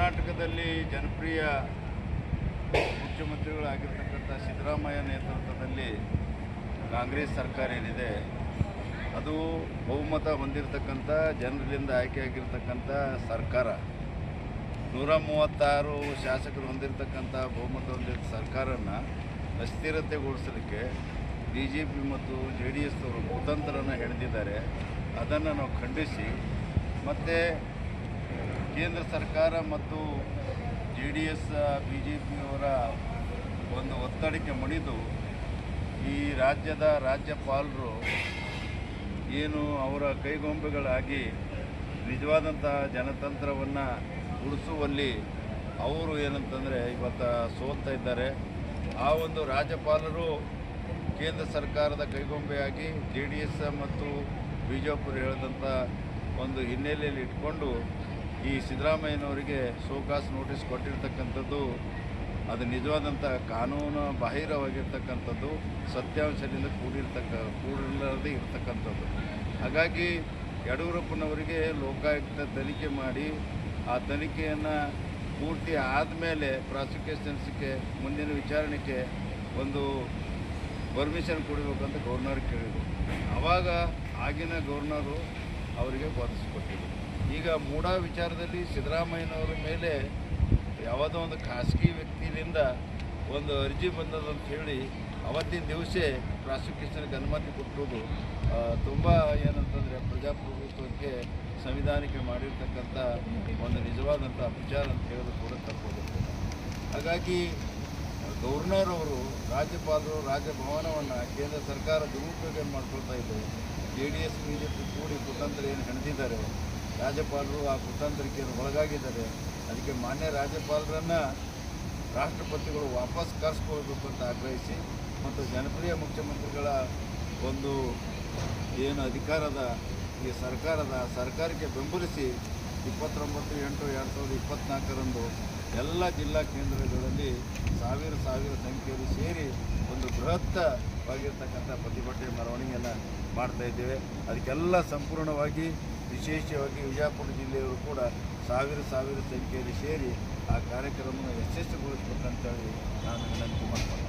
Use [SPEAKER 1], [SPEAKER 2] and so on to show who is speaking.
[SPEAKER 1] ಕರ್ನಾಟಕದಲ್ಲಿ ಜನಪ್ರಿಯ ಮುಖ್ಯಮಂತ್ರಿಗಳಾಗಿರ್ತಕ್ಕಂಥ ಸಿದ್ದರಾಮಯ್ಯ ನೇತೃತ್ವದಲ್ಲಿ ಕಾಂಗ್ರೆಸ್ ಸರ್ಕಾರ ಏನಿದೆ, ಅದು ಬಹುಮತ ಹೊಂದಿರತಕ್ಕಂಥ, ಜನರಿಂದ ಆಯ್ಕೆಯಾಗಿರ್ತಕ್ಕಂಥ ಸರ್ಕಾರ. ನೂರ ಮೂವತ್ತಾರು ಶಾಸಕರು ಹೊಂದಿರತಕ್ಕಂಥ ಬಹುಮತ ಹೊಂದಿರೋ ಸರ್ಕಾರನ ಅಸ್ಥಿರತೆಗೊಳಿಸಲಿಕ್ಕೆ ಬಿ ಜೆ ಪಿ ಮತ್ತು ಜೆ ಡಿ ಎಸ್ನವರು ಕುತಂತ್ರನ ಹೆಣೆದಿದ್ದಾರೆ ಅದನ್ನು ನಾವು ಖಂಡಿಸಿ ಮತ್ತು ಕೇಂದ್ರ ಸರ್ಕಾರ ಮತ್ತು J D S, B J ಪಿಯವರ ಒಂದು ಒತ್ತಡಕ್ಕೆ ಮಣಿದು ಈ ರಾಜ್ಯದ ರಾಜ್ಯಪಾಲರು ಏನು ಅವರ ಕೈಗೊಂಬೆಗಳಾಗಿ ನಿಜವಾದಂಥ ಜನತಂತ್ರವನ್ನು ಉಳಿಸುವಲ್ಲಿ ಅವರು ಏನಂತಂದರೆ ಇವತ್ತು ಸೋಲ್ತಾ ಇದ್ದಾರೆ. ಆ ಒಂದು ರಾಜ್ಯಪಾಲರು ಕೇಂದ್ರ ಸರ್ಕಾರದ ಕೈಗೊಂಬೆಯಾಗಿ ಜೆ ಡಿ ಎಸ್ ಮತ್ತು ಬಿಜೆಪಿ ಹೇಳಿದಂಥ ಒಂದು ಹಿನ್ನೆಲೆಯಲ್ಲಿ ಇಟ್ಕೊಂಡು ಈ ಸಿದ್ದರಾಮಯ್ಯನವರಿಗೆ ಸೋಕಾಸ್ ನೋಟಿಸ್ ಕೊಟ್ಟಿರ್ತಕ್ಕಂಥದ್ದು, ಅದು ನಿಜವಾದಂಥ ಕಾನೂನು ಬಾಹಿರವಾಗಿರ್ತಕ್ಕಂಥದ್ದು, ಸತ್ಯಾಂಶದಿಂದ ಕೂಡಿರ್ತಕ್ಕ ಕೂಡಿಲ್ಲದೆ ಇರತಕ್ಕಂಥದ್ದು. ಹಾಗಾಗಿ ಯಡಿಯೂರಪ್ಪನವರಿಗೆ ಲೋಕಾಯುಕ್ತ ತನಿಖೆ ಮಾಡಿ, ಆ ತನಿಖೆಯನ್ನು ಪೂರ್ತಿ ಆದಮೇಲೆ ಪ್ರಾಸಿಕ್ಯೂಷನ್ಸ್ಗೆ ಮುಂದಿನ ವಿಚಾರಣೆಗೆ ಒಂದು ಪರ್ಮಿಷನ್ ಕೊಡಬೇಕಂತ ಗೌರ್ನರ್ ಕೇಳಿದರು. ಆವಾಗ ಆಗಿನ ಗೌರ್ನರು ಅವರಿಗೆ ಒದಗಿಸ್ಕೊಟ್ಟಿದ್ರು ಈಗ ಮೂಡ ವಿಚಾರದಲ್ಲಿ ಸಿದ್ದರಾಮಯ್ಯನವರ ಮೇಲೆ ಯಾವುದೋ ಒಂದು ಖಾಸಗಿ ವ್ಯಕ್ತಿಯಿಂದ ಒಂದು ಅರ್ಜಿ ಬಂದದಂತ ಹೇಳಿ ಅವತ್ತಿನ ದಿವಸ ಪ್ರಾಸಿಕ್ಯೂಷನ್ಗೆ ಅನುಮತಿ ಕೊಟ್ಟಿರೋದು ತುಂಬ ಏನಂತಂದರೆ ಪ್ರಜಾಪ್ರಭುತ್ವಕ್ಕೆ ಸಂವಿಧಾನಕ್ಕೆ ಮಾಡಿರ್ತಕ್ಕಂಥ ಒಂದು ನಿಜವಾದಂಥ ವಿಚಾರ ಅಂತ ಹೇಳೋದು ಕೂಡ ಹಾಗಾಗಿ ಗವರ್ನರ್ ಅವರು ರಾಜ್ಯಪಾಲರು ರಾಜಭವನವನ್ನು ಕೇಂದ್ರ ಸರ್ಕಾರ ದುರುಪಯೋಗ ಮಾಡ್ಕೊಳ್ತಾ ಇದ್ದಾರೆ. J D S B J P ಕೂಡಿ ಕುತಂತ್ರ ಏನು ಹೆಣೆದಿದ್ದಾರೆ ರಾಜ್ಯಪಾಲರು ಆ ಕುತಂತ್ರಿಕೆಯನ್ನು ಒಳಗಾಗಿದ್ದಾರೆ. ಅದಕ್ಕೆ ಮಾನ್ಯ ರಾಜ್ಯಪಾಲರನ್ನು ರಾಷ್ಟ್ರಪತಿಗಳು ವಾಪಸ್ ಕರೆಸ್ಕೊಳ್ಬೇಕು ಅಂತ ಆಗ್ರಹಿಸಿ ಮತ್ತು ಜನಪ್ರಿಯ ಮುಖ್ಯಮಂತ್ರಿಗಳ ಒಂದು ಏನು ಅಧಿಕಾರದ ಈ ಸರ್ಕಾರದ ಸರ್ಕಾರಕ್ಕೆ ಬೆಂಬಲಿಸಿ ಇಪ್ಪತ್ತೊಂಬತ್ತು ಎಂಟು ಎರಡು ಸಾವಿರದ ಇಪ್ಪತ್ತ್ನಾಲ್ಕರಂದು ಎಲ್ಲ ಜಿಲ್ಲಾ ಕೇಂದ್ರಗಳಲ್ಲಿ ಸಾವಿರ ಸಾವಿರ ಸಂಖ್ಯೆಯಲ್ಲಿ ಸೇರಿ ಒಂದು ಬೃಹತ್ತವಾಗಿರ್ತಕ್ಕಂಥ ಪ್ರತಿಭಟನೆ ಮೆರವಣಿಗೆಯನ್ನು ಮಾಡ್ತಾ ಇದ್ದೇವೆ. ಅದಕ್ಕೆಲ್ಲ ಸಂಪೂರ್ಣವಾಗಿ ವಿಶೇಷವಾಗಿ ವಿಜಯಪುರ ಜಿಲ್ಲೆಯವರು ಕೂಡ ಸಾವಿರ ಸಾವಿರ ಸಂಖ್ಯೆಯಲ್ಲಿ ಸೇರಿ ಆ ಕಾರ್ಯಕ್ರಮವನ್ನು ಯಶಸ್ವಿಗೊಳಿಸ್ಬೇಕಂತೇಳಿ ನಾನು ವಿನಂತಿ ಮಾಡ್ತೀನಿ